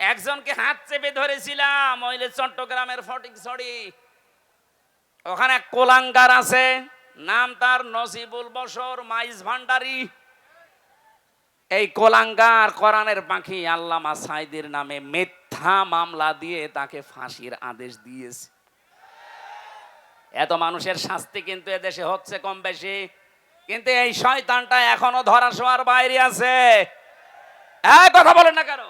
একজনকে হাত চেপে ধরেছিলাম ওইলে চট্টগ্রামের ফটিক ছড়ি। ওখানে কোলাঙ্গার আছে, নাম তার নসিবুল বসর মাইজ ভান্ডারি। এই কোলাঙ্গার কোরআনের পাখি আল্লামা সাইদের নামে মিথ্যা মামলা দিয়ে তাকে ফাঁসির আদেশ দিয়েছে। এত মানুষের শাস্তি কিন্তু এদেশে হচ্ছে কম বেশি। কিন্তু এই শয়তানটা এখনও ধরা শোয়ার বাইরে আছে। কথা বলেন না কেন?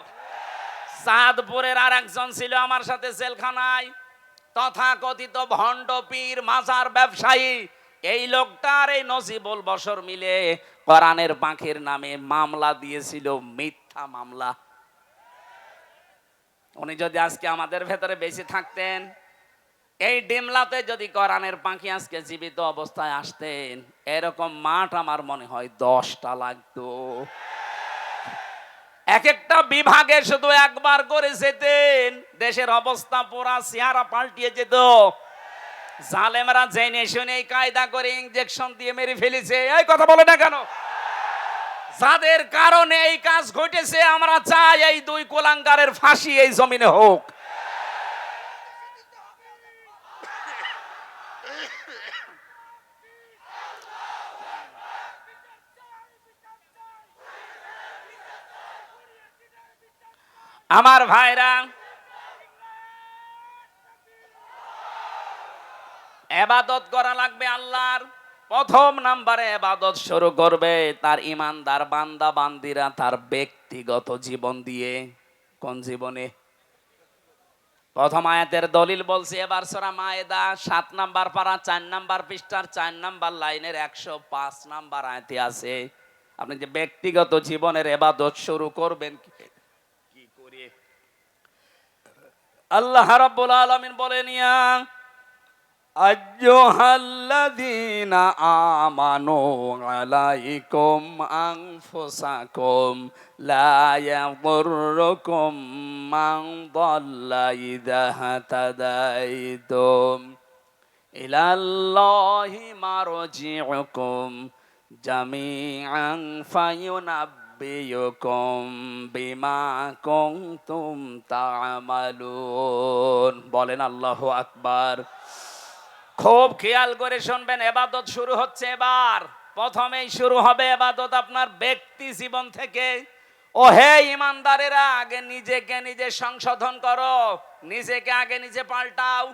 চাঁদপুরের আর একজন ছিল আমার সাথে জেলখানায়। তথা কথিত ভণ্ড পীর, মাজার ব্যবসায়ী। এই লোকটার এই নজিবুল বসর মিলে কোরআনের পাখির নামে মামলা দিয়েছিল, মিথ্যা মামলা। উনি যদি আজকে আমাদের ভেতরে বেশি থাকতেন, এই ডিমলাতে যদি কোরআনের পাখি আজকে জীবিত অবস্থায় আসতেন, এরকম মাঠ আমার মনে হয় দশটা লাগতো। এক একটা বিভাগে শুধু একবার করে যেতেন। দেশের অবস্থা পুরা চেহারা পাল্টিয়ে যেত। জালেমরা জেনে শুনে কায়দা করে ইঞ্জেকশন দিয়ে মেরে ফেলেছে। এই কথা বলে না কেন? যাদের কারণে এই কাজ ঘটেছে, আমরা চাই এই দুই কোলাঙ্গারের ফাঁসি এই জমিনে হোক। আমার ভাইরা, এবাদত করা লাগবে আল্লাহর। প্রথম নাম্বারে এবাদত শুরু করবে তার ইমানদার বান্দা বান্দিরা তার ব্যক্তিগত জীবন দিয়ে। কোন জীবনে? প্রথম আয়াতের দলিল বলছি, এবার সরা মায়েদা সাত নাম্বার পারা, চার নাম্বার পৃষ্ঠার চার নাম্বার লাইনের একশো পাঁচ নাম্বার আয়াতে আছে। আপনি যে ব্যক্তিগত জীবনের এবাদত শুরু করবেন কি- কি করে আল্লাহ রাব্বুল আলামিন বলেন, ইয়া আইয়ুহাল্লাযীনা আমানু আলাইকুম আনফুসাকুম লা ইয়াদুররুকুম মান দাল্লা ইযা হাতাদাইতুম ইলাল্লাহি মারজিউকুম জামিআন ফায়ুনাব্বিয়ুকুম বিমা কুনতুম তা'মালুন। বলেন আল্লাহু আকবার। খুব খেয়াল করে শুনবেন, এবাদত শুরু হচ্ছে এবার। প্রথমেই শুরু হবে এবাদত আপনার ব্যক্তি জীবন থেকে। ও হে ইমানদারেরা, আগে নিজেকে নিজে সংশোধন করো, নিজেকে আগে নিজে পাল্টাও।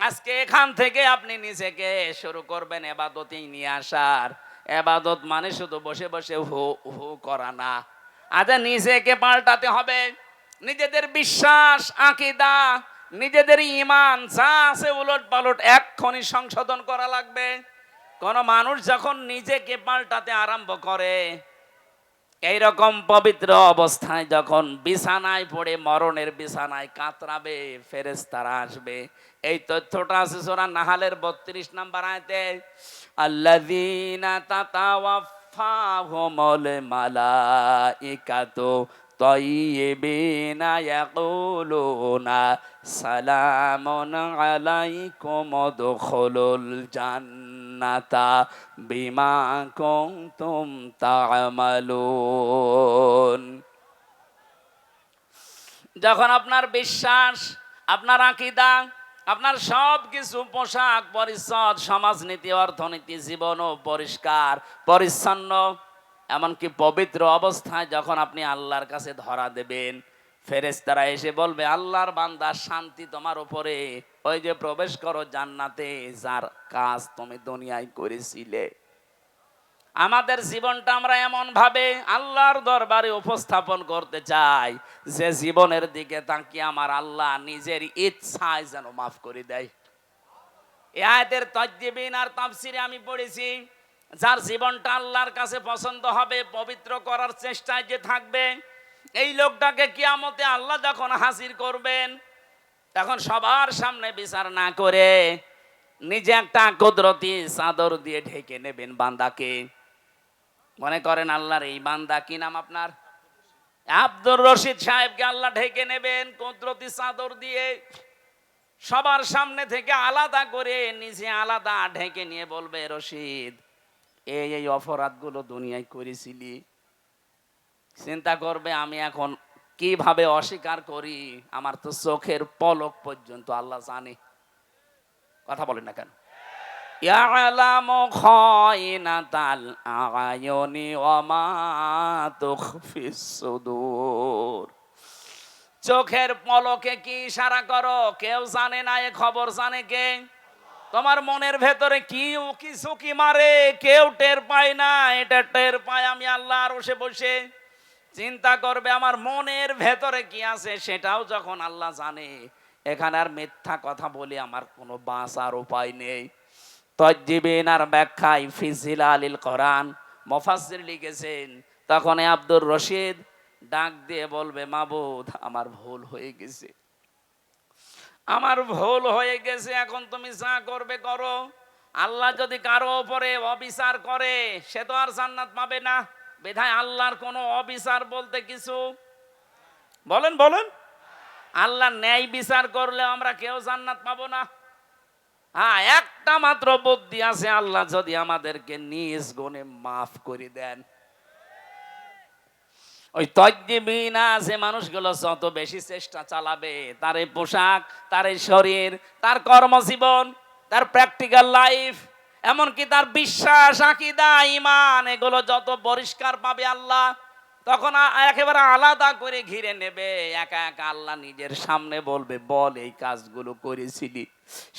আজকে এখান থেকে আপনি নিজেকে শুরু করবেন এবাদতেই নিয়ে আসার। এবাদত মানে শুধু বসে বসে হু হু করা না। আচ্ছা নিজেকে পাল্টাতে হবে। নিজেদের বিশ্বাস, আকিদা, নিজেদের ইমান যা আছে উলট পালট এক্ষণি সংশোধন করা লাগবে। কোন মানুষ যখন নিজেকে পাল্টাতে আরম্ভ করে, এইরকম পবিত্র অবস্থায় যখন বিছানায় পড়ে মরণের বিছানায় কাতরাবে ফেরেস্তারা আসবে। এই তথ্যটা আছে সোরা নাহালের বত্রিশ নাম্বার আয়তে। আল্লাযীনা তাতাওয়াফাহুমুল মালাইকাতু তাইয়িবিনা ইয়াকুলুনা সালামুন আলাইকুম উদখুলুল জান্নাতা বিমা কুনতুম তা'মালুন যখন আপনার বিশ্বাস, আপনার আকিদা আপনার সব কিছু পোশাক পরিচ্ছদ, সমাজনীতি, অর্থনীতি, জীবনও পরিষ্কার, পরিচ্ছন্ন, এমনকি পবিত্র অবস্থায় যখন আপনি আল্লাহর কাছে ধরা দেবেন ফেরেস্তারা এসে বলবে, আল্লাহর বান্দা, শান্তি তোমার উপরে। ওই যে প্রবেশ করো জান্নাতে, যার কাজ তুমি দুনিয়ায় করেছিলে। আমাদের জীবনটা আমরা এমন ভাবে আল্লাহর দরবারে উপস্থাপন করতে চাই, যে জীবনের দিকে তাকিয়ে আমার আল্লাহ নিজের ইচ্ছায় যেন মাফ করে দেয়। এ আয়াতের তজ্জিবিন আর তাফসিরে আমি পড়েছি, যার জীবনটা আল্লাহর কাছে পছন্দ হবে, পবিত্র করার চেষ্টায় যে থাকবে, এই লোকটাকে কিয়ামতে আল্লাহ যখন হাসির করবেন, তখন সবার সামনে বিচার না করে নিজে একটা কুদরতি চাদর দিয়ে ঢেকে নেবেন বান্দাকে। মনে করেন আল্লাহর এই বান্দা কি নাম আপনার? আব্দুর রশিদ সাহেবকে আল্লাহ ঢেকে নেবেন কুদরতি চাদর দিয়ে। সবার সামনে থেকে আলাদা করে নিজে আলাদা ঢেকে নিয়ে বলবে, রশিদ, এই এই অপরাধগুলো দুনিয়ায় করেছিলি। চিন্তা করবে আমি এখন কীভাবে অস্বীকার করি? আমার তো চোখের পলক পর্যন্ত আল্লাহ জানে। কথা বলেন না কেন? ইয়ালামু খায়িনাতাল আগায়ুনি ওয়া মা তুখফিস চোখের পলকে কি ইশারা করো? কেউ জানে না, এ খবর জানে কে? তোমার মনের ভেতরে কি উকি ঝুঁকি মারে? কেউ টের পায় না, এটা টের পায় আমি আল্লাহ আর বসে বসে। চিন্তা করবে আমার মনের ভেতরে কি আছে, সেটাও যখন আল্লাহ জানে। এখানে আর মিথ্যা কথা বলে আমার কোনো বাঁচার উপায় নেই। আর ব্যাখ্যায় ফিজিল আলিল কোরআন। মফাসির লিখেছেন, তখন আব্দুর রশিদ ডাক দিয়ে বলবে, মাবুদ, আমার ভুল হয়ে গেছে। আমার ভুল হয়ে গেছে, এখন তুমি যা করবে করো। আল্লাহ যদি কারও ওপরে অবিচার করে, সে তো আর জান্নাত পাবে না। বেধায় আল্লাহর কোনো অবিচার বলতে কিছু বলেন বলেন। আল্লাহ ন্যায় বিচার করলে আমরা কেউ জান্নাত পাবো না। হ্যাঁ একটা মাত্র বুদ্ধি আছে, আল্লাহ যদি আমাদেরকে নিজ গুণে মাফ করে দেন। ওই তজ্জিবিনা যে মানুষগুলো যত বেশি চেষ্টা চালাবে, তার পোশাক, তার শরীর, তার কর্মজীবন, তার প্র্যাকটিক্যাল লাইফ এমনকি তার বিশ্বাস, আকিদা, ইমান, এগুলো যত পরিষ্কার পাবে আল্লাহ তখন একেবারে আলাদা করে ঘিরে নেবে। একা একা আল্লাহ নিজের সামনে বলবে, বল এই কাজগুলো করেছিলি।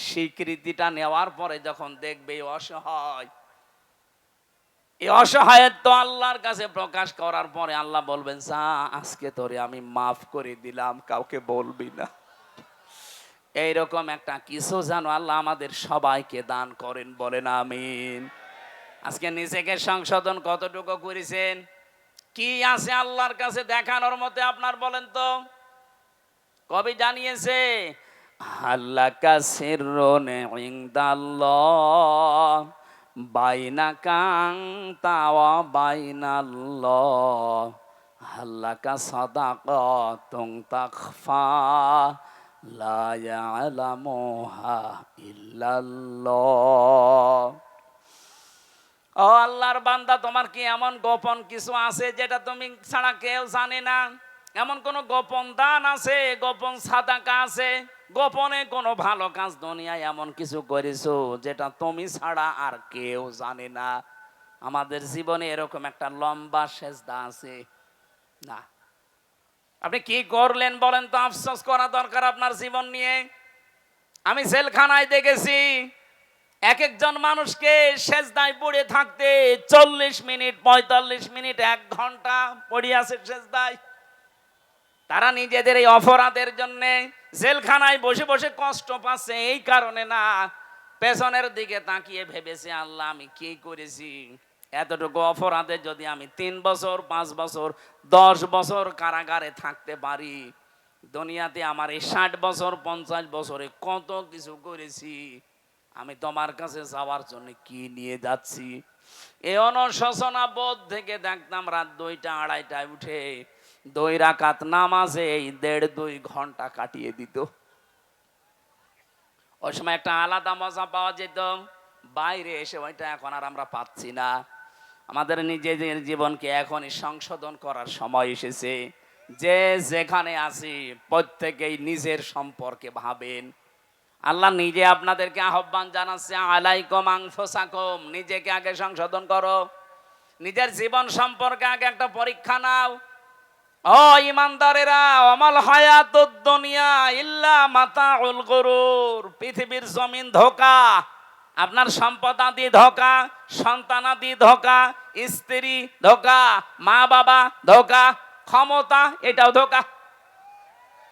স্বীকৃতিটা নেওয়ার পরে যখন দেখবে অসহায়। এই অসহায়ত্ব আল্লাহর কাছে প্রকাশ করার পরে আল্লাহ বলবেন আজকে তোরে আমি মাফ করে দিলাম, কাউকে বলবি না। এইরকম একটা কিছু জানো আল্লাহ আমাদের সবাইকে দান করেন, বলেন আমিন। আজকে নিজেকে সংশোধন কতটুকু করেছেন? কি আছে আল্লাহর কাছে দেখানোর মতে আপনার বলেন তো? কবি জানিয়েছে, আল্লাহ কাসির ইংদাল্লাহ বাইনা কাং তাওয়া বাইনাল্লাহ হাল্লাকা সাদাকাতুং তাখফা, লা ইয়ালামুহা ইল্লাল্লাহ। ও আল্লাহর বান্দা, তোমার কি এমন গোপন কিছু আছে যেটা তুমি ছাড়া কেউ জানে না? এমন কোন গোপন দান আছে, গোপন সাদাকা আছে? গোপনে কোনো ভালো কাজ দুনিয়ায় এমন কিছু করেছ যেটা তুমি ছাড়া আর কেউ জানে না? আমাদের জীবনে এরকম একটা লম্বা সেজদা আছে। না। আপনি কি করলেন বলেন তো? আফসোস করা দরকার আপনার জীবন নিয়ে। আমি জেলখানায় দেখেছি। এক একজন মানুষকে সেজদায় পড়ে থাকতে চল্লিশ মিনিট, পঁয়তাল্লিশ মিনিট, এক ঘণ্টা পড়ে আছে সেজদায়। তারা নিজেদের এই অপরাধের জন্য জেলখানায় বসে বসে কষ্ট পাচ্ছে, এই কারণে না, পেছনের দিকে তাকিয়ে ভেবেছে, আল্লাহ, আমি কি করেছি? এতটুকু অপরাধে যদি আমি তিন বছর, পাঁচ বছর, দশ বছর কারাগারে থাকতে পারি, দুনিয়াতে আমার এই ষাট বছর, পঞ্চাশ বছরে কত কিছু করেছি? আমি তোমার কাছে যাওয়ার জন্য কি নিয়ে যাচ্ছি? এই অনুশোচনা বোধ থেকে দেখতাম রাত দুইটা, আড়াইটায় উঠে দুই রাকাত নামাজে এই দেড় দুই ঘণ্টা কাটিয়ে দিত। ওই সময় একটা আলাদা মজা পাওয়া যেত। বাইরে এসে ওইটা এখন আর আমরা পাচ্ছি না। আমাদের নিজেদের জীবনকে এখনই সংশোধন করার সময় এসেছে। যে যেখানে আছি, প্রত্যেকেই নিজের সম্পর্কে ভাবেন। আল্লাহ নিজে আপনাদেরকে আহ্বান জানাচ্ছে, আলাইকুম আংফোসাকুম নিজেকে আগে সংশোধন করো। নিজের জীবন সম্পর্কে আগে একটা পরীক্ষা নাও। ও ইমানদারেরা, অমল হায়াত দুনিয়া ইল্লা মাতাউল গরুর। পৃথিবীর জমিন ধোকা, আপনার সম্পদ আদি ধোকা, সন্তান আদি ধোকা, স্ত্রী ধোকা, মা বাবা ধোকা, ক্ষমতা এটাও ধোকা।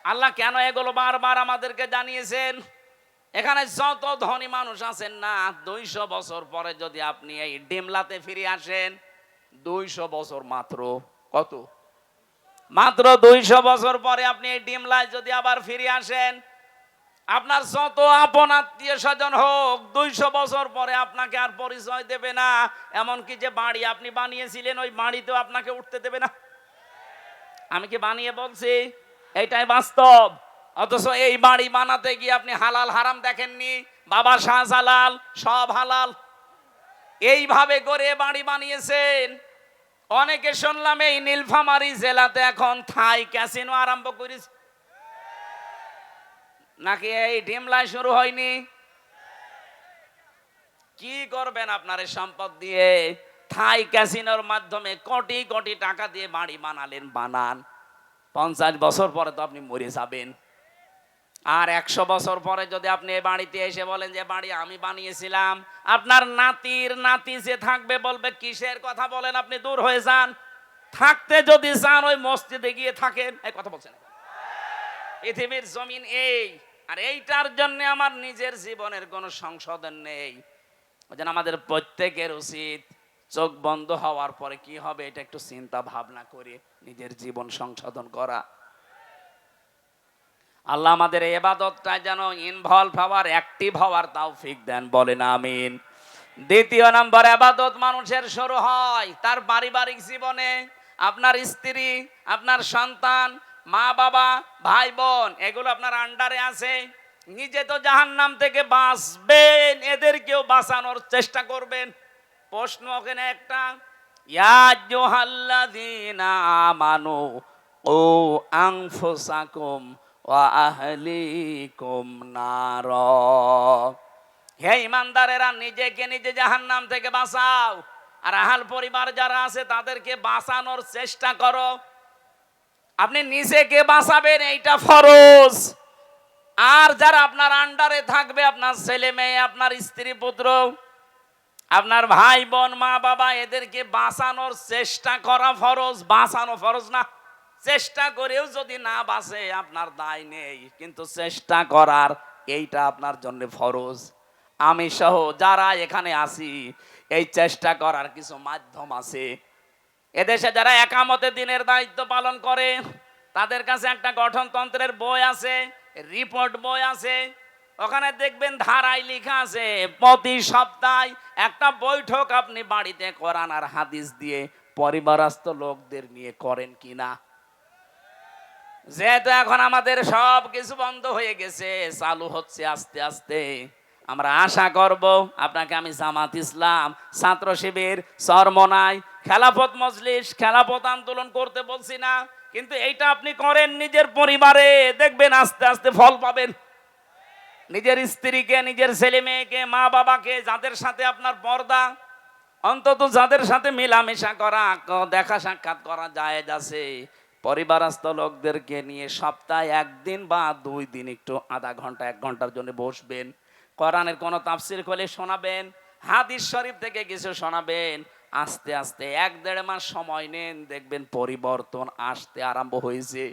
আল্লাহ কেন এগুলো বারবার আমাদেরকে জানিয়েছেন? এখানে যত ধনী মানুষ আছেন না, দুইশো বছর পরে যদি আপনি এই ডিমলাতে ফিরে আসেন, দুইশো বছর মাত্র। কত? মাত্র দুইশো বছর পরে আপনি এই ডিমলায় যদি আবার ফিরে আসেন, আপনার যত আপন আত্মীয় স্বজন হোক, দুইশো বছর পরে আপনাকে আর পরিচয় দেবে না। এমনকি যে বাড়ি আপনি বানিয়েছিলেন, ওই বাড়িতেও আপনাকে উঠতে দেবে না। আমি কি বানিয়ে বলছি? এইটাই বাস্তব। অথচ এই বাড়ি বানাতে গিয়ে আপনি হালাল হারাম দেখেননি? বাবা শাহজালাল, সব হালাল। এইভাবে করে বাড়ি বানিয়েছেন। অনেকে শুনলাম এই নীলফামারি জেলাতে এখন থাই ক্যাসিনো আরম্ভ করেছে। নাকি এই ডিমলায় শুরু হয়নি? কি করবেন আপনার সম্পদ দিয়ে? থাই ক্যাসিনোর মাধ্যমে কোটি কোটি টাকা দিয়ে বাড়ি বানালেন, বানান। পঞ্চাশ বছর পরে তো আপনি মরে যাবেন। আর একশো বছর পরে যদি আপনি এই বাড়িতে এসে বলেন যে, বাড়ি আমি বানিয়েছিলাম। আপনার নাতির নাতি যে থাকবে বলবে, কিসের কথা বলেন আপনি, দূর হয়ে যান। থাকতে যদি চান, ওই মসজিদে গিয়ে থাকেন। এই কথা বলছেন। পৃথিবীর জমিন এই। আর এইটার জন্য আমার নিজের জীবনের কোনো সংশোধন নেই। জন্য আমাদের প্রত্যেকের উচিত চোখ বন্ধ হওয়ার পরে কি হবে, এটা একটু চিন্তা ভাবনা করে নিজের জীবন সংশোধন করা। আল্লাহ আমাদের এবাদতটা যেন ইনভলভ হওয়ার অ্যাক্টিভ হওয়ার তৌফিক দেন, বলেন আমিন। দ্বিতীয় নম্বর আবাদত মানুষের শুরু হয় তার পারিবারিক জীবনে। আপনার স্ত্রী, আপনার সন্তান, মা বাবা, ভাই বোন, এগুলো আপনার আন্ডারে আছে। নিজে তো জাহান্নাম থেকে বাঁচবেন, এদেরকেও বাঁচানোর চেষ্টা করবেন। প্রশ্ন ওখানে একটা ইয়াজ্জুহাল্লাযীনা আমানু, ও আনফুসাকুম ওয়া আহলিকুম নার। হে ইমানদারেরা, নিজেকে নিজে জাহান্নাম থেকে বাঁচাও। আর আহাল পরিবার যারা আছে, তাদেরকে বাঁচানোর চেষ্টা করো। আপনি নিজেকে বাঁচাবেন, এইটা ফরজ। আর যারা আপনার আন্ডারে থাকবে, আপনার ছেলে মেয়ে, আপনার স্ত্রী পুত্র, আপনার ভাই বোন, মা বাবা, এদেরকে বাঁচানোর চেষ্টা করা ফরজ। বাঁচানো ফরজ না। চেষ্টা করেও যদি না বাঁচে, আপনার দায় নেই। কিন্তু চেষ্টা করার এইটা আপনার জন্য ফরজ। আমি সহ যারা এখানে আসি এই চেষ্টা করার কিছু মাধ্যম আছে। এদেশে যারা একামতে দিনের দায়িত্ব পালন করে, তাদের কাছে একটা গঠনতন্ত্রের বই আছে, রিপোর্ট বই আছে। ওখানে দেখবেন ধারায় লেখা আছে, প্রতি সপ্তাহে একটা বৈঠক আপনি বাড়িতে করান আর হাদিস দিয়ে পরিবারস্থ লোকদের নিয়ে করেন কিনা যেহেতু এখন আমাদের সব কিছু বন্ধ হয়ে গেছে, চালু হচ্ছে আস্তে আস্তে। আমরা আশা করব আপনাকে আমি জামাত ইসলাম, ছাত্র শিবির, সরমনাই, খেলাফত মজলিস, খেলাফত আন্দোলন করতে বলছি না, কিন্তু এইটা আপনি করেন নিজের পরিবারে, দেখবেন আস্তে আস্তে ফল পাবেন। নিজের স্ত্রীকে, নিজের ছেলে মেয়েকে মা বাবাকে যাদের সাথে আপনার পর্দা, অন্তত যাদের সাথে মেলামেশা করা দেখা সাক্ষাৎ করা যায় আছে। পরিবারস্থ লোকদেরকে নিয়ে সপ্তাহে একদিন বা দুই দিন একটু আধা ঘণ্টা, এক ঘণ্টার জন্য বসবেন। কোরআনের কোনো তাফসির করলে শোনাবেন, হাদিস শরীফ থেকে কিছু শোনাবেন। আস্তে আস্তে এক দেড় মাস সময় নেন, দেখবেন পরিবর্তন আসতে আরম্ভ হয়েছে।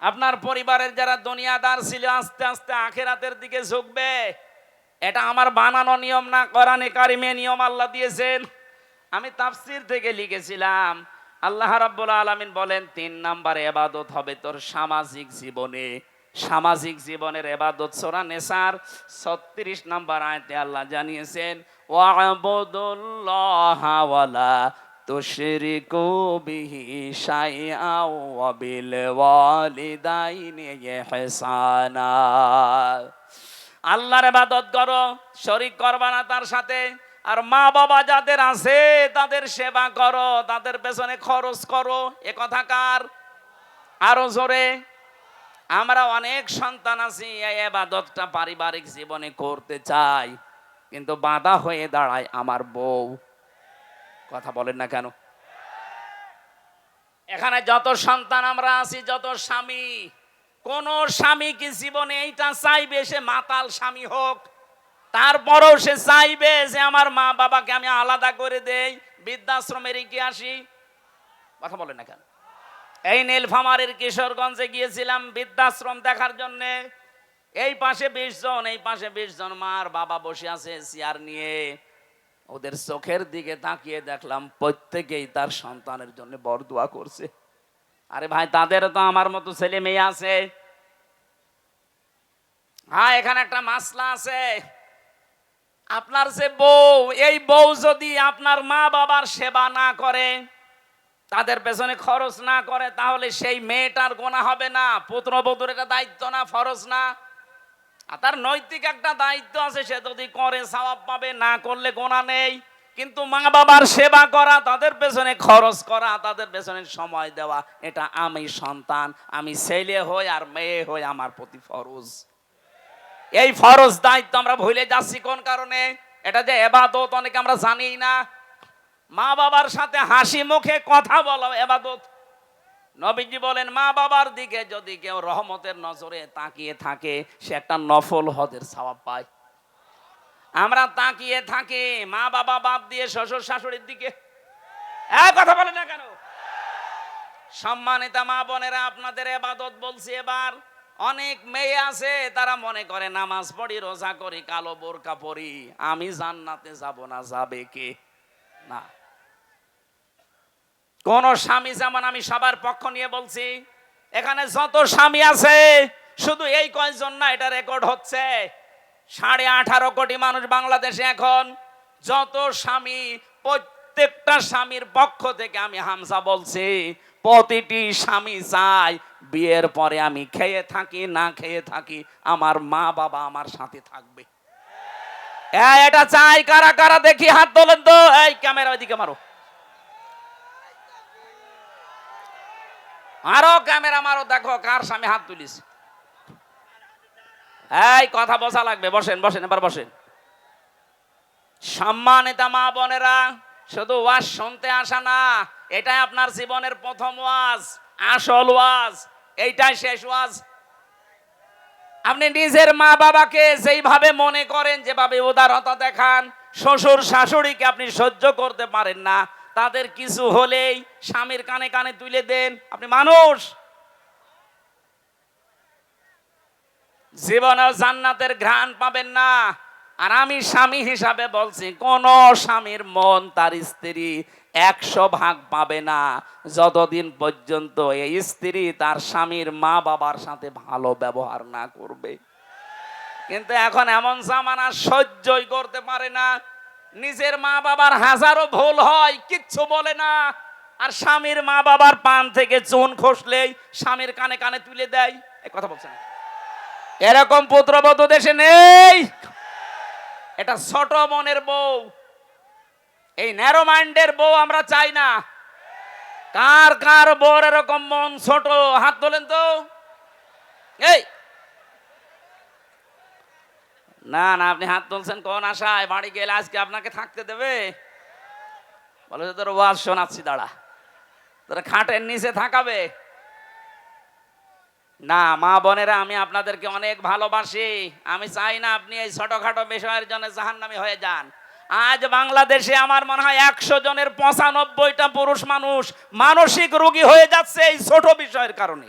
আপনার পরিবারের যারা দুনিয়াদার ছিল, আস্তে আস্তে আখেরাতের দিকে ঝুঁকবে। এটা আমার বানানো নিয়ম না, কোরআনে কারিমে নিয়ম আল্লাহ দিয়েছেন। আমি তাফসির থেকে লিখেছিলাম আল্লাহ রাব্বুল আলামিন বলেন, তিন নাম্বার এবাদত হবে তোর সামাজিক জীবনে। সামাজিক জীবনের এবাদত সোরা নেসার ছত্রিশ নাম্বার আয়তে আল্লাহ জানিয়েছেন, ওয়াবুদুল্লাহ ওয়ালা তুশরিকু বিহি আল্লাহর ইবাদত করো, শরীক করবা না তার সাথে। আর মা বাবা যাদের আছে, তাদের সেবা করো, তাদের পেছনে খরচ করো। এ কথা কার? আরও জোরে। আমরা অনেক সন্তান আছি এই এবাদতটা পারিবারিক জীবনে করতে চাই, কিন্তু বাধা হয়ে দাঁড়ায় আমার বউ। কথা বলেন না কেন? এখানে যত সন্তান আমরা আছি, যত স্বামী, কোন স্বামী কি জীবনে এইটা চাইবে, সে মাতাল স্বামী হোক তারপরও সে চাইবে যে আমার মা বাবাকে আমি আলাদা করে দেই, বৃদ্ধাশ্রমে রেখে আসি। কথা বলেন না কেন? এই নীলফামারের কিশোরগঞ্জে গিয়েছিলাম বৃদ্ধাশ্রম দেখার জন্য। এই পাশে বিশ জন, এই পাশে বিশ জন মার বাবা বসে আছে চেয়ার নিয়ে। ওদের চোখের দিকে তাকিয়ে দেখলাম প্রত্যেকেই তার সন্তানের জন্য বরদোয়া করছে। আরে ভাই তাদের তো আমার মতো ছেলে মেয়ে আছে। হ্যাঁ এখানে একটা মাসলা আছে। আপনার যে বউ, এই বউ যদি আপনার মা বাবার সেবা না করে, তাদের পেছনে খরচ না করে, তাহলে সেই মেয়েটার গোনা হবে না, পুত্রবধূর এটা দায়িত্ব না, ফরজ না। আর তার নৈতিক একটা দায়িত্ব আছে, সে যদি করে সওয়াব পাবে, না করলে গোনা নেই। কিন্তু মা বাবার সেবা করা, তাদের পেছনে খরচ করা, তাদের পেছনে সময় দেওয়া, এটা আমি সন্তান, আমি ছেলে হই আর মেয়ে হই, আমার প্রতি ফরজ। এই ফরজ দায়িত্ব আমরা ভুলে যাচ্ছি, কোন কারণে? এটা যে এবাদত, অনেকে আমরা জানি না। মা বাবার সাথে হাসি মুখে কথা বলো এবাদত। নবীজি বলেন মা বাবার দিকে যদি কেউ রহমতের নজরে তাকিয়ে থাকে, সে একটা নফল হজের সওয়াব পায়। আমরা তাকিয়ে থাকি মা বাবা বাদ দিয়ে শ্বশুর শাশুড়ির দিকে। কথা বলে না কেন? সম্মানিতা মা বোনেরা আপনাদের এবাদত বলছি এবার। অনেক মেয়ে আছে, তারা মনে করে, নামাজ পড়ি, রোজা করি, কালো বোরকা পরি, আমি জান্নাতে যাব না, যাবে কে? না। কোন স্বামী যেমন আমি সবার পক্ষ নিয়ে বলছি, এখানে যত স্বামী আছে, শুধু এই কয়জন না, এটা রেকর্ড হচ্ছে, সাড়ে আঠারো কোটি মানুষ বাংলাদেশে এখন, যত স্বামী, প্রত্যেকটা স্বামীর পক্ষ থেকে আমি হামসা বলছি, প্রতিটি স্বামী চাই বিয়ের পরে আমি খেয়ে থাকি, না খেয়ে থাকি, আমার মা বাবা আমার সাথে থাকবে। এটা চাই, কারা কারা, দেখি, হাত তোলেন তো। এই, ক্যামেরা ওইদিকে মারো। আরও ক্যামেরা মারো, দেখো কার সামনে হাত তুলিস। এই, কথা বসা লাগবে, বসেন বসেন, এবার বসেন। সম্মানিত মা বোনেরা, শুধু ওয়াজ শুনতে আসা না, এটাই আপনার জীবনের প্রথম ওয়াজ, আসল ওয়াজ। এইটাই শেষ ওয়াজ। আপনি নিজের মা বাবাকে যেইভাবে মনে করেন, যেভাবে উদারতা দেখান, শ্বশুর শাশুড়িকে আপনি সহ্য করতে পারেন না, তাদের কিছু হলেই স্বামীর কানে কানে তুলে দেন। আপনি মানুষ। জীবনেও জান্নাতের ঘ্রাণ পাবেন না। আর আমি স্বামী হিসাবে বলছি, কোন স্বামীর মন তার স্ত্রী একশো ভাগ পাবে না। যতদিন পর্যন্ত এই স্ত্রী তার স্বামীর মা বাবার সাথে ভালো ব্যবহার না করবে। কিন্তু এখন এমন জামানা সহ্যই করতে পারে না। নিজের মা বাবার হাজারো ভুল হয়, কিচ্ছু বলে না। আর স্বামীর মা বাবার পান থেকে চুন খসলেই স্বামীর কানে কানে তুলে দেয়। এই কথা বলছে না। এরকম পুত্রবধূ দেশে নেই। এটা ছোট মনের বউ এই ন্যারো মাইন্ডের বউ আমরা চাই না। কার কার বউর এরকম মন ছোট? হাত তোলেন তো। এই। না না, আপনি হাত তুলছেন কোন আশায়? বাড়ি গেলে আজকে আপনাকে থাকতে দেবে। বলে যে তোর ওয়াজ শোনাচ্ছি, দাঁড়া। তোর খাটের নিচে থাকাবে। না, মা বোনেরা, আমি আপনাদেরকে অনেক ভালোবাসি। আমি চাই না আপনি এই ছোটখাটো বিষয়ের জন্য জাহান্নামি হয়ে যান। আজ বাংলাদেশে আমার মনে হয় একশো জনের পঁচানব্বইটা পুরুষ মানুষ মানসিক রোগী হয়ে যাচ্ছে এই ছোট বিষয়ের কারণে।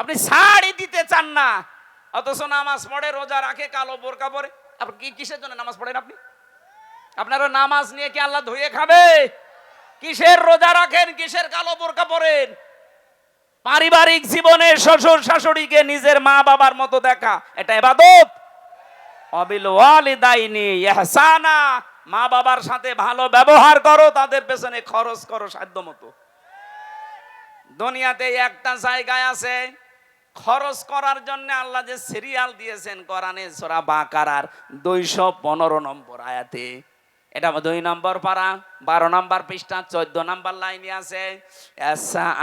আপনি শাড়ি দিতে চান না, অথচ নামাজ পড়ে, রোজা রাখে, কালো বোরকা পরে। আপনি কি কিসের জন্য নামাজ পড়েন আপনি? আপনারা নামাজ নিয়ে কি আল্লাহ ধুয়ে খাবে? কিসের রোজা রাখেন, কিসের কালো বোরকা পরেন? পারিবারিক জীবনে শ্বশুর শাশুড়িকে নিজের মা বাবার মতো দেখা, এটা এবাদত। অবিল ওয়ালিদাইনি ইহসানা। মা বাবার সাথে ভালো ব্যবহার করো, তাদের পেছনে খরচ করো সাধ্য মতো। দুনিয়াতে একটা জায়গায় আছে, খরচ করার জন্য আল্লাহ যে সিরিয়াল দিয়েছেন কোরআনে সূরা বাকারার দুইশো পনেরো নম্বর আয়াতে। এটা দুই নম্বর পারা, বারো নম্বর পৃষ্ঠা, চোদ্দ নম্বর লাইনে আছে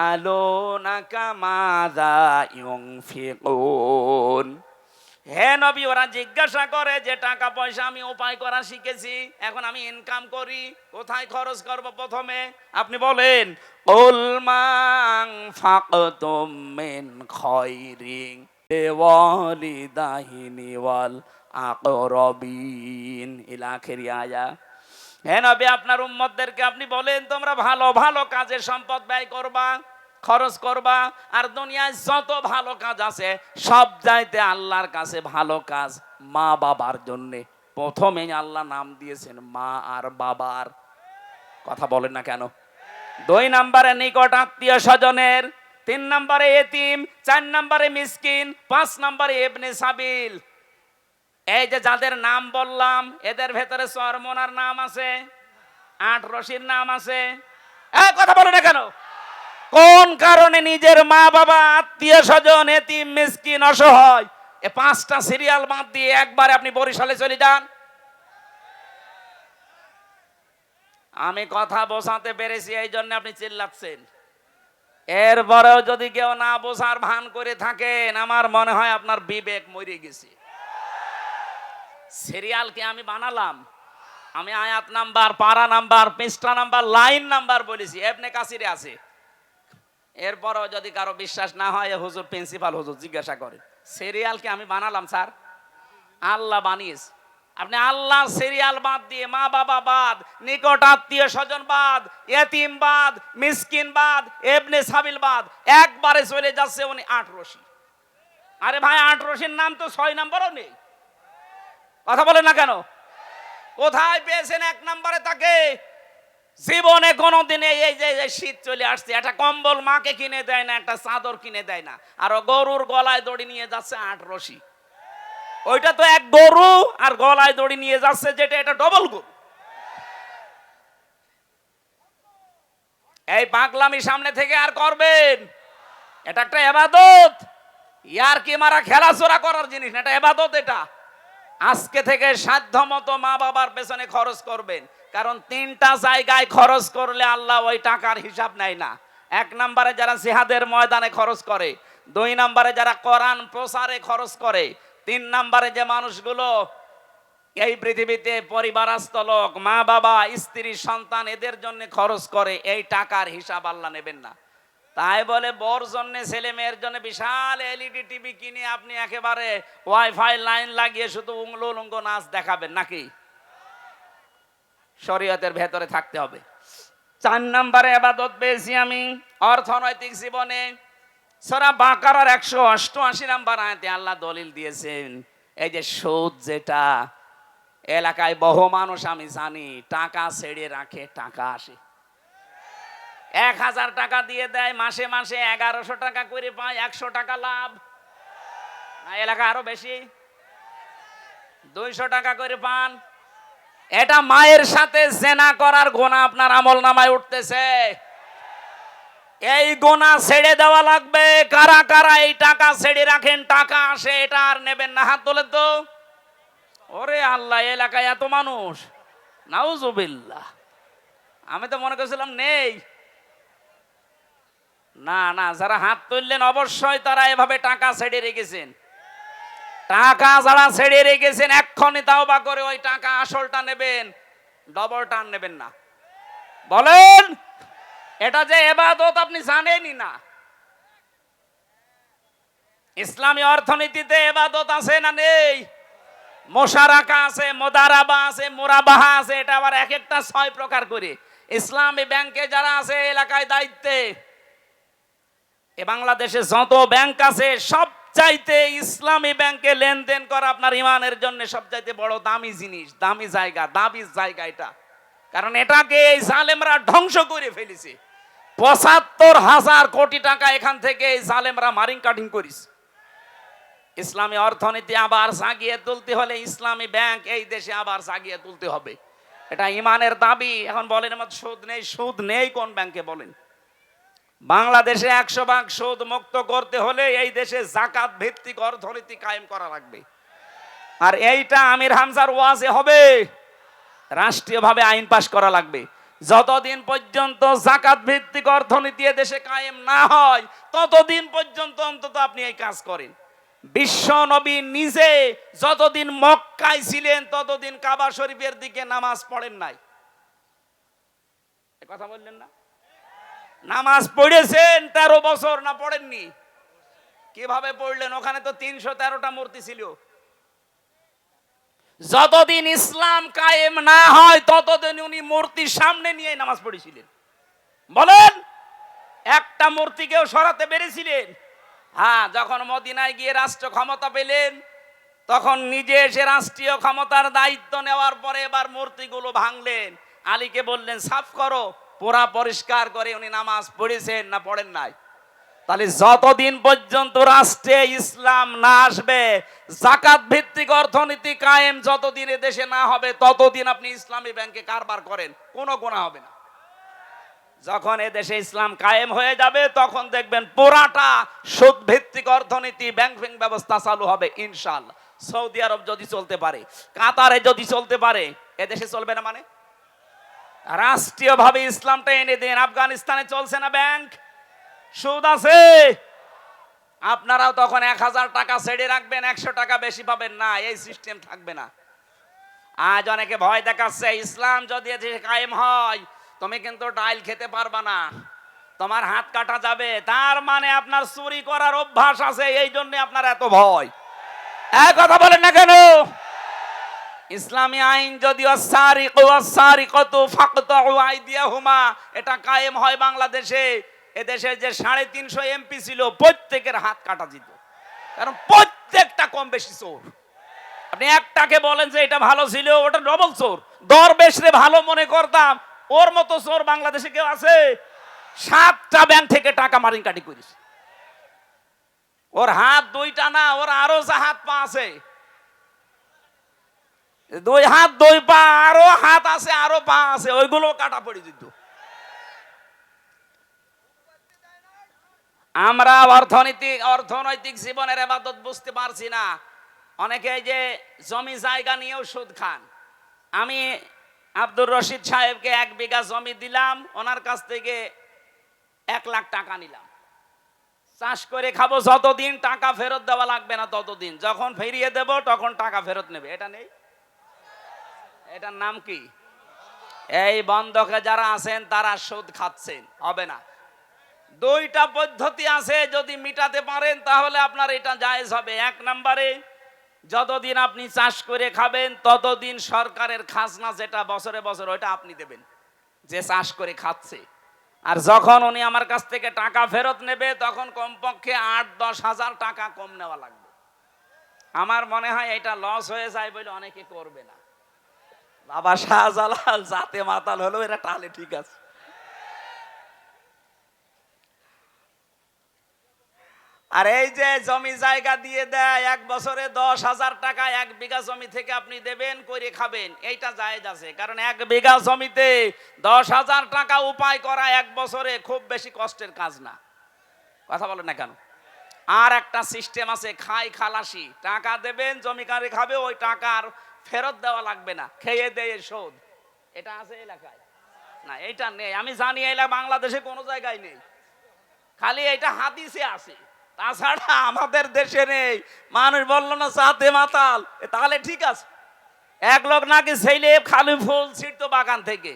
আলো নাকা মাদা ইউনফিকুন? হে নবী, ওরা জিজ্ঞাসা করে যে টাকা পয়সা আমি উপায় করা শিখেছি, এখন আমি ইনকাম করি, কোথায় খরচ করব প্রথমে? আপনি বলেন উলমাং ফাকতুম মিন খয়রিং লিওয়ালিদাইনি ওয়াল আকরাবিন। ইলা আয়া। হে নবী, আপনার উম্মতদেরকে আপনি বলেন, তোমরা ভালো ভালো কাজে সম্পদ ব্যয় করবা। খরচ করবা, আর দুনিয়ায় যত ভালো কাজ আছে, সব যাইতে আল্লাহর কাছে ভালো কাজ, মা বাবার জন্যে। প্রথমে আল্লাহ নাম দিয়েছেন মা আর বাবার। কথা বলেন না কেন? দুই নম্বরে নিকট আত্মীয় স্বজনের, তিন নম্বরে এতিম, চার নম্বরে মিসকিন, পাঁচ নম্বরে এবনে সাবিল। এই যে যাদের নাম বললাম, এদের ভেতরে চরমনার নাম আছে, আট রশির নাম আছে। কথা বলে না কেন? কোন কারণে নিজের মা বাবা, আত্মীয় স্বজন, এতিম, মিসকিন অসহায়? এ পাঁচটা সিরিয়াল বাদ দিয়ে একবার আপনি বরিশালে চলে যান। আমি কথা বোঝাতে পেরেছি, এই জন্য আপনি চিল্লাচ্ছেন। এরপরেও যদি কেউ না বোঝার ভান করে থাকেন, আমার মনে হয় আপনার বিবেক মরে গেছে। সিরিয়াল কি আমি বানালাম? আমি আয়াত নাম্বার, পারা নাম্বার, পৃষ্ঠা নাম্বার, লাইন নাম্বার বলেছি। এমনি কাছিরে আছে। এরপরও যদি কারও বিশ্বাস না হয় হুজুর প্রিন্সিপাল হুজুর জিজ্ঞাসা করে। সিরিয়ালকে আমি বানালাম, স্যার? আল্লাহ বানিয়েছে। আপনি আল্লাহ সিরিয়াল বাদ দিয়ে, মা বাবা বাদ, নিকট আত্মীয় স্বজন বাদ, এতিম বাদ, মিসকিন বাদ, এবনে সাবিল বাদ, একবারে চলে যাচ্ছে উনি আট রশি। আরে ভাই, আট রশির নাম তো ছয় নম্বরও নেই। কথা বলেন না কেন? কোথায় পেয়েছেন এক নম্বরে তাকে? জীবনে কোনোদিনে এই যে শীত চলে আসছে, একটা কম্বল মাকে কিনে দেয় না, একটা চাদর কিনে দেয় না, আর গরুর গলায় দড়ি নিয়ে যাচ্ছে আট রশি। ওইটা তো এক গরু আর গলায় দড়ি নিয়ে যাচ্ছে, যেটা এটা ডবল গরু। এই পাগলামি সামনে থেকে আর করবেন? এটা একটা এবাদত। ইয়ার কি মারা খেলাচোরা করার জিনিস না, এটা এবাদত এটা। আজকে থেকে সাধ্য মতো মা বাবার পেছনে খরচ করবেন। কারণ তিনটা জায়গায় খরচ করলে আল্লাহ ওই টাকার হিসাব নেয় না। এক নম্বরে যারা জিহাদের ময়দানে খরচ করে, দুই নম্বরে যারা কোরআন প্রসারে খরচ করে, তিন নম্বরে যে মানুষগুলো এই পৃথিবীতে পরিবারস্থ লোক, মা বাবা, স্ত্রী, সন্তান, এদের জন্য খরচ করে, এই টাকার হিসাব আল্লাহ নেবেন না। তাই বলে বর জন্য, ছেলে মেয়ের জন্য বিশাল এলইডি টিভি কিনে আপনি একেবারে ওয়াইফাই লাইন লাগিয়ে শুধু উংলো উলঙ্গ নাচ দেখাবেন নাকি? শরীয়তের ভেতরে থাকতে হবে। চার নম্বরে এবাদত পেয়েছি আমি অর্থনৈতিক জীবনে। সরা বাঁকার একশো অষ্টআশি নাম্বার আয়াতে আল্লাহ দলিল দিয়েছেন, এই যে সুদ যেটা, এলাকায় বহু মানুষ আমি জানি টাকা ছেড়ে রাখে, টাকা আসে। এক হাজার টাকা দিয়ে দেয়, মাসে মাসে এগারোশো টাকা করে পায়, একশো টাকা লাভ। এলাকা আরও বেশি। দুইশো টাকা করে পান এটা মায়ের সাথে জেনা করার গোনা আপনার আমল নামায় উঠতেছে। এই গোনা ছেড়ে দেওয়া লাগবে। কারা কারা এই টাকা ছেড়ে রাখেন, টাকা আসে, এটা আর নেবেন না। হাত তোলে তো। ওরে আল্লাহ এলাকায় এত মানুষ। নাউজুবিল্লাহ। আমি তো মনে করছিলাম নেই। না না, যারা হাত তুললেন অবশ্যই তারা এভাবে টাকা ছেড়ে রেখেছেন। টাকা যারা ছেড়ে রেখেছেন, এক্ষণে তাও বা করে ওই টাকা আসলটা নেবেন ডবল টান নেবেন না। বলেন, এটা যে এবাদত আপনি জানেনই না। ইসলামী অর্থনীতিতে এবাদত আছে না নেই? মোশারাকা আছে, মোদারাবা আছে, মোরাবাহা আছে, এটা আবার এক একটা ছয় প্রকার করে। ইসলামী ব্যাংকে যারা আছে, এলাকায় দায়িত্বে। এ বাংলাদেশে যত ব্যাংক আছে, সব চাইতে ইসলামী ব্যাংকে লেনদেন করা আপনার ইমানের জন্য সবচাইতে বড় দামি জিনিস, দামি জায়গা দামি জায়গা এটা। কারণ এটাকে এই জালেমরা ধ্বংস করে ফেলেছে। পঁচাত্তর হাজার কোটি টাকা এখান থেকে এই জালেমরা মারিং কাটিং করিস। ইসলামী অর্থনীতি আবার জাগিয়ে তুলতে হলে ইসলামী ব্যাংক এই দেশে আবার জাগিয়ে তুলতে হবে। এটা ইমানের দাবি, এখন বলেন আমার সুদ নেই সুদ নেই কোন ব্যাংকে বলেন? বাংলাদেশে একশো ভাগ সুদ মুক্ত করতে হলে এই দেশে জাকাত ভিত্তিক অর্থনীতি কায়েম করা লাগবে। আর এইটা আমির হামজার ওয়াজে হবে। রাষ্ট্রীয়ভাবে আইন পাশ করা লাগবে। যতদিন পর্যন্ত জাকাত ভিত্তিক অর্থনীতি দেশে কায়েম না হয়, ততদিন পর্যন্ত অন্তত আপনি এই কাজ করেন। বিশ্ব নবী নিজে যতদিন মক্কায় ছিলেন, ততদিন কাবা শরীফের দিকে নামাজ পড়েন নাই। কথা বললেন না? নামাজ পড়েছেন, তেরো বছর না পড়েননি? কীভাবে পড়লেন? ওখানে তো তিনশো তেরোটা মূর্তি ছিল। যতদিন ইসলাম কায়েম না হয়, ততদিন উনি মূর্তির সামনে নিয়ে নামাজ পড়েছিলেন। বলেন, একটা মূর্তিকেও সরাতে পেরেছিলেন? হ্যাঁ যখন মদিনায় গিয়ে রাষ্ট্র ক্ষমতা পেলেন, তখন নিজে এসে রাষ্ট্রীয় ক্ষমতার দায়িত্ব নেওয়ার পরে এবার মূর্তিগুলো ভাঙলেন। আলীকে বললেন, সাফ করো। পোড়া পরিষ্কার করে উনি নামাজ পড়েছেন, না পড়েন নাই? তাহলে যতদিন পর্যন্ত রাষ্ট্রে ইসলাম না আসবে, জাকাত ভিত্তিক অর্থনীতি কায়েম যতদিন দেশে না হবে, ততদিন আপনি ইসলামী ব্যাংকে কারবার করেন, কোনো গোনা হবে না। যখন এ দেশে ইসলাম কায়েম হয়ে যাবে, তখন দেখবেন পুরাটা সুদ ভিত্তিক অর্থনীতি, ব্যাংক ব্যবস্থা চালু হবে ইনশাল্লাহ সৌদি আরব যদি চলতে পারে, কাতারে যদি চলতে পারে, এ দেশে চলবে না মানে? রাষ্ট্রীয়ভাবে ইসলামটা এনে দেন। আফগানিস্তানে চলছে না ব্যাংক? সুদ আছে? আপনারাও তখন এক হাজার টাকা ছেড়ে রাখবেন, একশো টাকা বেশি পাবেন না, এই সিস্টেম থাকবে না। আজ অনেকে ভয় দেখাচ্ছে, ইসলাম যদি কায়েম হয়, তুমি কিন্তু ডাইল খেতে পারবা না। তোমার হাত কাটা যাবে। তার মানে আপনার চুরি করার অভ্যাস আছে, এই জন্য আপনার এত ভয়। এক কথা বলেন না কেন? ইসলামী আইন যদি অসারিক অসারিকত ফাকতাউ আইদিয়াহুমা, এটা কায়েম হয় বাংলাদেশে। এদেশে যে সাড়ে তিনশো এমপি ছিল, প্রত্যেকের হাত কাটা যেত কারণ প্রত্যেকটা কম বেশি চোর। আপনি একটাকে বলেন যে এটা ভালো ছিল, ওটা ডবল চোর। দর বেশরে ভালো মনে করতাম, ওর মতো চোর বাংলাদেশে কেউ আছে? সাতটা ব্যাংক থেকে টাকা মারিন কাটি করিস। ওর হাত দুইটা না, ওর আরও যা হাত পা আছে দুই হাত, দুই পা, আরও হাত আছে, আরও পা আছে ওইগুলো কাটা পড়ে যেত। আমরা অর্থনীতি অর্থনৈতিক জীবনের এবাদত বুঝতে পারছি না। অনেকে যে জমি জায়গা নিয়েও সুদ খান। আমি আব্দুর রশিদ সাহেবকে এক বিঘা জমি দিলাম, ওনার কাছ থেকে এক লাখ টাকা নিলাম। চাষ করে খাব, যতদিন টাকা ফেরত দেওয়া লাগবে না ততদিন। যখন ফিরিয়ে দেব, তখন টাকা ফেরত নেবে। এটা নেই। এটার নাম কি? এই বন্ধকে যারা আছেন, তারা সুদ খাচ্ছেন, হবে না। দুইটা পদ্ধতি আছে, যদি মিটাতে পারেন, তাহলে আপনার এটা জায়েজ হবে। এক নম্বরে, যতদিন আপনি চাষ করে খাবেন, ততদিন সরকারের খাজনা যেটা বছরে বছর, ওইটা আপনি দেবেন, যে চাষ করে খাচ্ছে। আর যখন উনি আমার কাছ থেকে টাকা ফেরত নেবে, তখন কমপক্ষে আট, দশ হাজার টাকা কম নেওয়া লাগবে। আমার মনে হয় এটা লস হয়ে যায় বলে অনেকে করবে না। বাবা শাহজালাল, জাতে মাতাল হলো এরা টালে ঠিক আছে। আর এই যে জমি জায়গা দিয়ে দেয়, এক বছরে দশ হাজার টাকা এক বিঘা জমি থেকে আপনি দেবেন করে খাবেন। এইটা জায়েজ আছে, কারণ এক বিঘা জমিতে দশ হাজার টাকা উপায় করা এক বছরে খুব বেশি কষ্টের কাজ না। কথা বলেন না কেন? আর একটা সিস্টেম আছে, খাই খালাসি। টাকা দেবেন, জমি কারে খাবে, ওই টাকার ফেরত দেওয়া লাগবে না, খেয়ে দেয় শোধ। এটা আছে এলাকায়। না, এটা নেই। আমি জানি এলাকা বাংলাদেশে কোনো জায়গায় নেই। খালি এটা হাদিসে আছে। তাছাড়া আমাদের দেশে নেই। মানুষ বলল না চাতে মাতাল। তাহলে ঠিক আছে। এক লোক নাকি ছেলে খালি ফুল ছিটতো বাগান থেকে।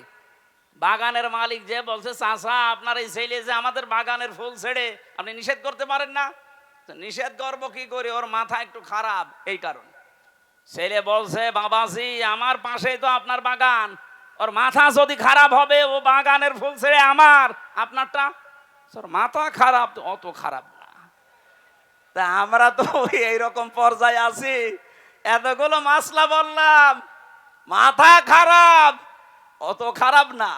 বাগানের মালিক যে বলছে চাষা আপনার এই ছেলে যে আমাদের বাগানের ফুল ছেড়ে আপনি নিষেধ করতে পারেন না? নিষেধ করব কি করে? ওর মাথা একটু খারাপ, এই কারণে। ছেলে বলছে, বাবাজি, আমার পাশেই তো আপনার বাগান। ওর মাথা যদি খারাপ হবে, ও বাগানের ফুল ছেড়ে আমার, আপনারটা? মাথা খারাপ, অত খারাপ না। তা আমরা তো এইরকম পর্যায়ে আছি। এতগুলো মাসলা বললাম, মাথা খারাপ, অত খারাপ না।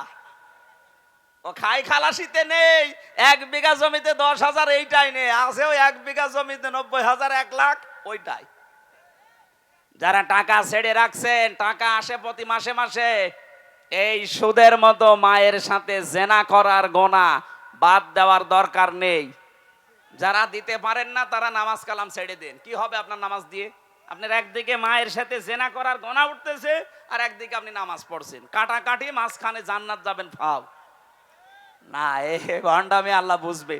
ও খাই খালাসিতে নেই, এক বিঘা জমিতে দশ হাজার এইটাই নেই আছে আছেও এক বিঘা জমিতে নব্বই হাজার, এক লাখ ওইটাই। যারা টাকা ছেড়ে রাখছেন, টাকা আসে প্রতি মাসে মাসে, এই সুদের মতো মায়ের সাথে জেনা করার গোনা বাদ দেওয়ার দরকার নেই। যারা দিতে পারেন না, তারা নামাজ কালাম ছেড়ে দেন। কি হবে আপনার নামাজ দিয়ে? আপনার একদিকে মায়ের সাথে জেনা করার গোনা উঠতেছে, আর একদিকে আপনি নামাজ পড়ছেন। কাটাকাটি মাঝখানে জান্নাত যাবেন, ফাও। না, এ ভণ্ডামি আল্লাহ বুঝবে।